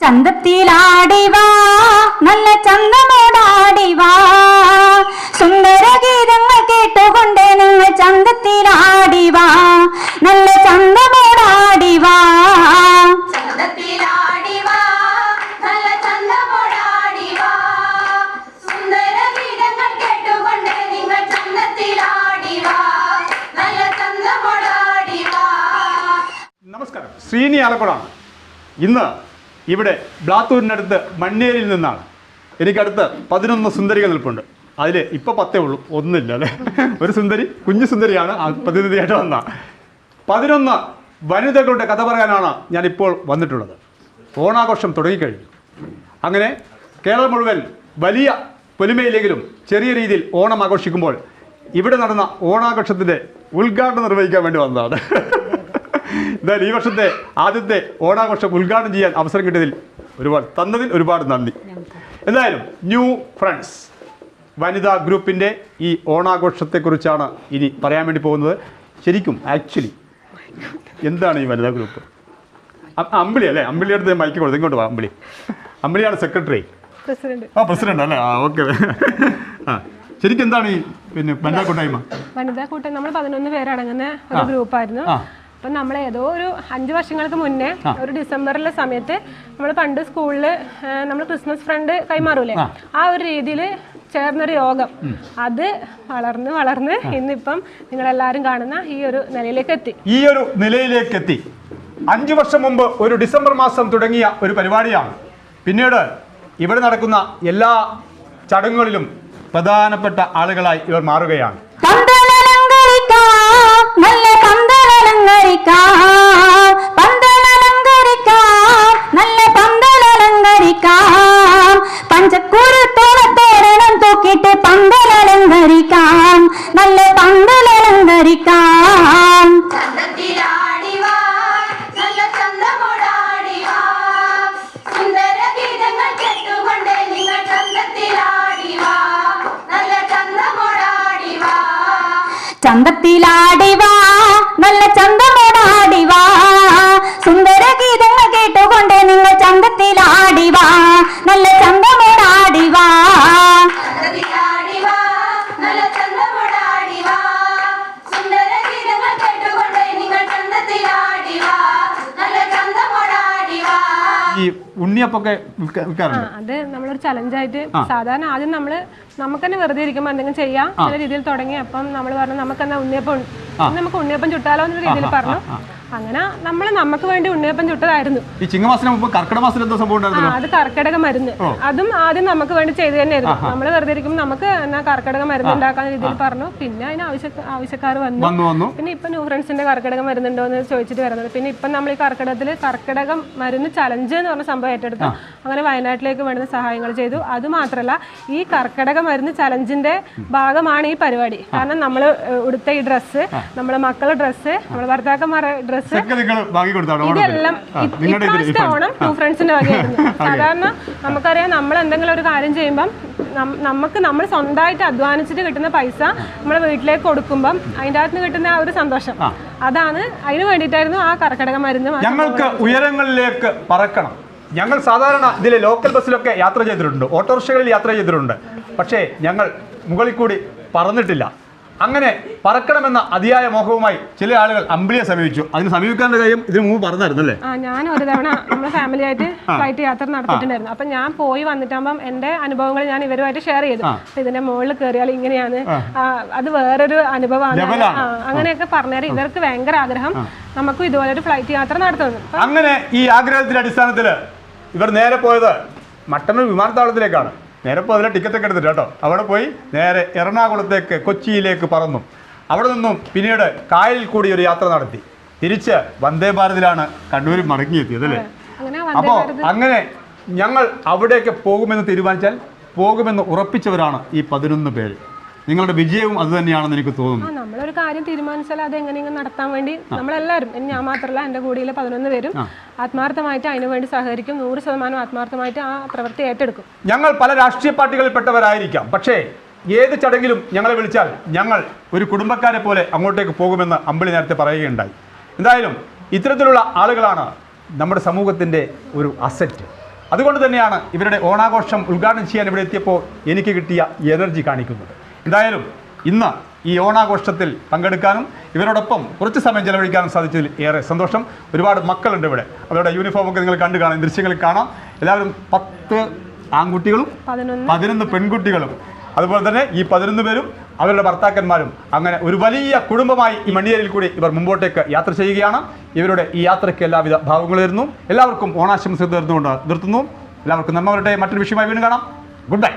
ചന്തത്തിലാടിവാ നല്ല ചന്തമോടാടിവാ സുന്ദര ഗീതങ്ങൾ കേട്ടുകൊണ്ട് നിങ്ങൾ ചന്തത്തിലാടിവാ നല്ല ചന്തമോടാടിവാ ചന്തത്തിലാടിവാ, നല്ല ചന്തമോടാടിവാ. സുന്ദര ഗീതങ്ങൾ കേട്ടുകൊണ്ട് നിങ്ങൾ ചന്തത്തിലാടിവാ, നല്ല ചന്തമോടാടിവാ. നമസ്കാരം ശ്രീനി ആലക്കുടാണ് ഇന്ന് ഇവിടെ ബ്ലാത്തൂരിനടുത്ത് മണ്ണേരിയിൽ നിന്നാണ്. എനിക്കടുത്ത് പതിനൊന്ന് സുന്ദരികൾ നിൽപ്പുണ്ട്. അതിൽ ഇപ്പോൾ പത്തേ ഉള്ളൂ. ഒന്നില്ല അല്ലേ? ഒരു സുന്ദരി കുഞ്ഞു സുന്ദരിയാണ് പ്രതിനിധിയായിട്ട് വന്ന. പതിനൊന്ന് വനിതകളുടെ കഥ പറയാനാണ് ഞാനിപ്പോൾ വന്നിട്ടുള്ളത്. ഓണാഘോഷം തുടങ്ങിക്കഴിഞ്ഞു. അങ്ങനെ കേരളം മുഴുവൻ വലിയ പൊലിമയിലെങ്കിലും ചെറിയ രീതിയിൽ ഓണം ആഘോഷിക്കുമ്പോൾ ഇവിടെ നടന്ന ഓണാഘോഷത്തിന്റെ ഉദ്ഘാടനം നിർവഹിക്കാൻ വേണ്ടി വന്നതാണ്. എന്തായാലും ഈ വർഷത്തെ ആദ്യത്തെ ഓണാഘോഷം ഉദ്ഘാടനം ചെയ്യാൻ അവസരം കിട്ടിയതിൽ ഒരുപാട് തന്നതിൽ ഒരുപാട് നന്ദി. എന്തായാലും ന്യൂ ഫ്രണ്ട്സ് വനിതാ ഗ്രൂപ്പിന്റെ ഈ ഓണാഘോഷത്തെക്കുറിച്ചാണ് ഇനി പറയാൻ വേണ്ടി പോകുന്നത്. ശരിക്കും ആക്ച്വലി എന്താണ് ഈ വനിതാ ഗ്രൂപ്പ്? അമ്പിളി അല്ലേ? അമ്പിളി അടുത്ത് മൈക്ക് കൊടുത്തു ഇങ്ങോട്ട് വാ അമ്പിളി. അമ്പിളിയാണ് സെക്രട്ടറി. ആ പ്രസിഡന്റ് അല്ലേ? ആ ഓക്കെ. ആ ശരിക്കും എന്താണ് ഈ പിന്നെ വനിതാ കൂട്ടായ്മ? വനിതാ കൂട്ടം നമ്മൾ പതിനൊന്ന് പേരടങ്ങുന്ന ഒരു ഗ്രൂപ്പായിരുന്നു. അപ്പം നമ്മൾ ഏതോ ഒരു അഞ്ച് വർഷങ്ങൾക്ക് മുന്നേ ഒരു ഡിസംബറിലെ സമയത്ത് നമ്മൾ പണ്ട് സ്കൂളിൽ നമ്മൾ ക്രിസ്മസ് ഫ്രണ്ട് കൈമാറൂലേ? ആ. ഒരു രീതിയിൽ ചേർന്നൊരു യോഗം. അത് വളർന്ന് വളർന്ന് ഇന്നിപ്പം നിങ്ങളെല്ലാവരും കാണുന്ന ഈ ഒരു നിലയിലേക്ക് എത്തി. ഈ ഒരു നിലയിലേക്ക് എത്തി. അഞ്ചു വർഷം മുമ്പ് ഒരു ഡിസംബർ മാസം തുടങ്ങിയ ഒരു പരിപാടിയാണ്. പിന്നീട് ഇവിടെ നടക്കുന്ന എല്ലാ ചടങ്ങുകളിലും പ്രധാനപ്പെട്ട ആളുകളായി ഇവർ മാറുകയാണ്. പന്തലലങ്കരിക്കാം നല്ല പന്തലലങ്കരിക്കാം ചന്തത്തിലാടിവാ, നല്ല ചന്തമോടാടിവാ. സുന്ദര ഗീതങ്ങൾ കേട്ടുകൊണ്ട് നിങ്ങൾ ചന്തത്തിലാടിവാ, നല്ല ചന്തമോടാടിവാ. ഉണ്ണിയപ്പൊക്കെ വിൽക്കാറുണ്ട്. അത് നമ്മളൊരു ചലഞ്ചായിട്ട് സാധാരണ ആദ്യം നമ്മൾ നമുക്ക് തന്നെ വെറുതെ ഇരിക്കുമ്പോൾ എന്തെങ്കിലും ചെയ്യാം ചില രീതിയിൽ തുടങ്ങി. അപ്പം നമ്മൾ പറഞ്ഞു നമുക്ക് എന്നാ ഉണ്ണിയപ്പം. നമുക്ക് ഉണ്ണിയപ്പം ചുട്ടാലോ എന്ന രീതിയിൽ പറഞ്ഞു. അങ്ങനെ നമ്മൾ നമുക്ക് വേണ്ടി ഉണ്ണിയപ്പം ചുട്ടതായിരുന്നു. ഈ ചിങ്ങമാസത്തിന് മുമ്പ് കർക്കിടക മാസത്തിൽ എന്തോ സംഭവം അത് കർക്കിടക മരുന്ന്. അതും ആദ്യം നമുക്ക് വേണ്ടി ചെയ്തു തന്നെയായിരുന്നു. നമ്മൾ വെറുതെ ഇരിക്കുമ്പോൾ നമുക്ക് എന്നാ കർക്കിടക മരുന്ന് ഉണ്ടാക്കാന്ന രീതിയിൽ പറഞ്ഞു. പിന്നെ അതിന് ആവശ്യ ആവശ്യക്കാർ വന്നു. വന്നു പിന്നെ ഇപ്പൊ ന്യൂ ഫ്രണ്ട്സിന്റെ കർക്കിടക മരുന്നുണ്ടോ എന്ന് ചോദിച്ചിട്ട് വരുന്നത്. പിന്നെ ഇപ്പം നമ്മൾ ഈ കർക്കിടകത്തിൽ കർക്കിടകം മരുന്ന് ചലഞ്ച് എന്ന് പറഞ്ഞ സംഭവം ഏറ്റെടുത്തു. അങ്ങനെ വയനാട്ടിലേക്ക് വേണ്ടുന്ന സഹായങ്ങൾ ചെയ്തു. അത് മാത്രമല്ല ഈ കർക്കിടക മരുന്ന് ചലഞ്ചിന്റെ ഭാഗമാണ് ഈ പരിപാടി. കാരണം നമ്മൾ ഉടുത്ത ഈ ഡ്രസ്സ് നമ്മളെ മക്കളുടെ ഡ്രസ്സ് നമ്മളെ ഭർത്താക്കന്മാരുടെ ഡ്രസ്സ് വാങ്ങി ഇതെല്ലാം ഇപ്രാവശ്യത്തെ ഓണം ടു ഫ്രണ്ട്സിന്റെ വകയായിരുന്നു. സാധാരണ നമുക്കറിയാം നമ്മൾ എന്തെങ്കിലും ഒരു കാര്യം ചെയ്യുമ്പം നമുക്ക് നമ്മൾ സ്വന്തമായിട്ട് അധ്വാനിച്ചിട്ട് കിട്ടുന്ന പൈസ നമ്മളെ വീട്ടിലേക്ക് കൊടുക്കുമ്പം അതിന്റെ അകത്ത് കിട്ടുന്ന ആ ഒരു സന്തോഷം. അതാണ് അതിന് വേണ്ടിയിട്ടായിരുന്നു ആ കർക്കിടക മരുന്ന് ഞങ്ങൾക്ക് ഉയരങ്ങളിലേക്ക് പറക്കണം. ഞങ്ങൾ സാധാരണ ഇതിലെ ലോക്കൽ ബസ്സിലൊക്കെ യാത്ര ചെയ്തിട്ടുണ്ട്. ഓട്ടോറിക്ഷകളിൽ യാത്ര ചെയ്തിട്ടുണ്ട്. പക്ഷേ ഞങ്ങൾ മുകളിൽ കൂടി പറന്നിട്ടില്ല. അങ്ങനെ പറക്കണമെന്ന അതിയായ മോഹവുമായി ചില ആളുകൾ അമ്പിളിയെ സമീപിച്ചു. അതിന് സമീപിക്കാനുള്ള കാര്യം ഇതിന് മുമ്പ് പറഞ്ഞായിരുന്നല്ലേ? ആ ഞാൻ ഒരു തവണ നമ്മളെ ഫാമിലി ആയിട്ട് ഫ്ലൈറ്റ് യാത്ര നടത്തിയിട്ടുണ്ടായിരുന്നു. അപ്പൊ ഞാൻ പോയി വന്നിട്ടാകുമ്പോൾ എന്റെ അനുഭവങ്ങൾ ഞാൻ ഇവരുമായിട്ട് ഷെയർ ചെയ്തു. അപ്പൊ ഇതിന്റെ മുകളിൽ കയറിയാൽ ഇങ്ങനെയാണ്. ആ, അത് വേറൊരു അനുഭവമാണ്. ആ, അങ്ങനെയൊക്കെ പറഞ്ഞാൽ ഇവർക്ക് ഭയങ്കര ആഗ്രഹം നമുക്കും ഇതുപോലെ ഒരു ഫ്ലൈറ്റ് യാത്ര നടത്തുന്നു അങ്ങനെ ഈ ആഗ്രഹത്തിന്റെ അടിസ്ഥാനത്തിൽ ഇവർ നേരെ പോയത് മട്ടന്നൂർ വിമാനത്താവളത്തിലേക്കാണ്. നേരെ പോയി അതിലെ ടിക്കറ്റ് ഒക്കെ എടുത്തിട്ട് കേട്ടോ. അവിടെ പോയി നേരെ എറണാകുളത്തേക്ക് കൊച്ചിയിലേക്ക് പറന്നു. അവിടെ നിന്നും പിന്നീട് കായലിൽ കൂടി ഒരു യാത്ര നടത്തി. തിരിച്ച് വന്ദേ ഭാരതിലാണ് കണ്ണൂരിൽ മടങ്ങിയെത്തിയത് അല്ലേ? അപ്പോൾ അങ്ങനെ ഞങ്ങൾ അവിടേക്ക് പോകുമെന്ന് തീരുമാനിച്ചാൽ പോകുമെന്ന് ഉറപ്പിച്ചവരാണ് ഈ പതിനൊന്ന് പേര്. നിങ്ങളുടെ വിജയവും അത് തന്നെയാണെന്ന് എനിക്ക് തോന്നുന്നു. നമ്മളൊരു കാര്യം തീരുമാനിച്ചാൽ അത് എങ്ങനെയെങ്കിലും നടത്താൻ വേണ്ടി നമ്മളെല്ലാവരും ഞാൻ മാത്രമല്ല എന്റെ കൂടിയിലെ പതിനൊന്ന് പേരും ആത്മാർത്ഥമായിട്ട് അതിനു വേണ്ടി സഹകരിക്കും. നൂറ് ശതമാനം ആത്മാർത്ഥമായിട്ട് ആ പ്രവൃത്തി ഏറ്റെടുക്കും. ഞങ്ങൾ പല രാഷ്ട്രീയ പാർട്ടികളിൽപ്പെട്ടവരായിരിക്കാം. പക്ഷേ ഏത് ചടങ്ങിലും ഞങ്ങളെ വിളിച്ചാൽ ഞങ്ങൾ ഒരു കുടുംബക്കാരെ പോലെ അങ്ങോട്ടേക്ക് പോകുമെന്ന് അമ്പിളി നേരത്തെ പറയുകയുണ്ടായി. എന്തായാലും ഇത്തരത്തിലുള്ള ആളുകളാണ് നമ്മുടെ സമൂഹത്തിന്റെ ഒരു അസറ്റ് അതുകൊണ്ട് തന്നെയാണ് ഇവരുടെ ഓണാഘോഷം ഉദ്ഘാടനം ചെയ്യാൻ ഇവിടെ എത്തിയപ്പോൾ എനിക്ക് കിട്ടിയ എനർജി കാണിക്കുന്നത്. എന്തായാലും ഇന്ന് ഈ ഓണാഘോഷത്തിൽ പങ്കെടുക്കാനും ഇവരോടൊപ്പം കുറച്ച് സമയം ചെലവഴിക്കാനും സാധിച്ചതിൽ ഏറെ സന്തോഷം. ഒരുപാട് മക്കളുണ്ട് ഇവിടെ. അവരുടെ യൂണിഫോമൊക്കെ നിങ്ങൾ കണ്ടു കാണാം. ദൃശ്യങ്ങൾ കാണാം. എല്ലാവരും പത്ത് ആൺകുട്ടികളും പതിനൊന്ന്. പെൺകുട്ടികളും. അതുപോലെ തന്നെ ഈ പതിനൊന്ന് പേരും അവരുടെ ഭർത്താക്കന്മാരും അങ്ങനെ ഒരു വലിയ കുടുംബമായി ഈ മണിയേരിൽ കൂടി ഇവർ മുമ്പോട്ടേക്ക് യാത്ര ചെയ്യുകയാണ്. ഇവരുടെ ഈ യാത്രയ്ക്ക് എല്ലാവിധ ഭാവങ്ങളും നേരുന്നു എല്ലാവർക്കും ഓണാശംസ നേർന്നുകൊണ്ട് നിർത്തുന്നു. എല്ലാവർക്കും നമ്മളുടെ മറ്റൊരു വിഷയമായി വീണ്ടും കാണാം. Good bye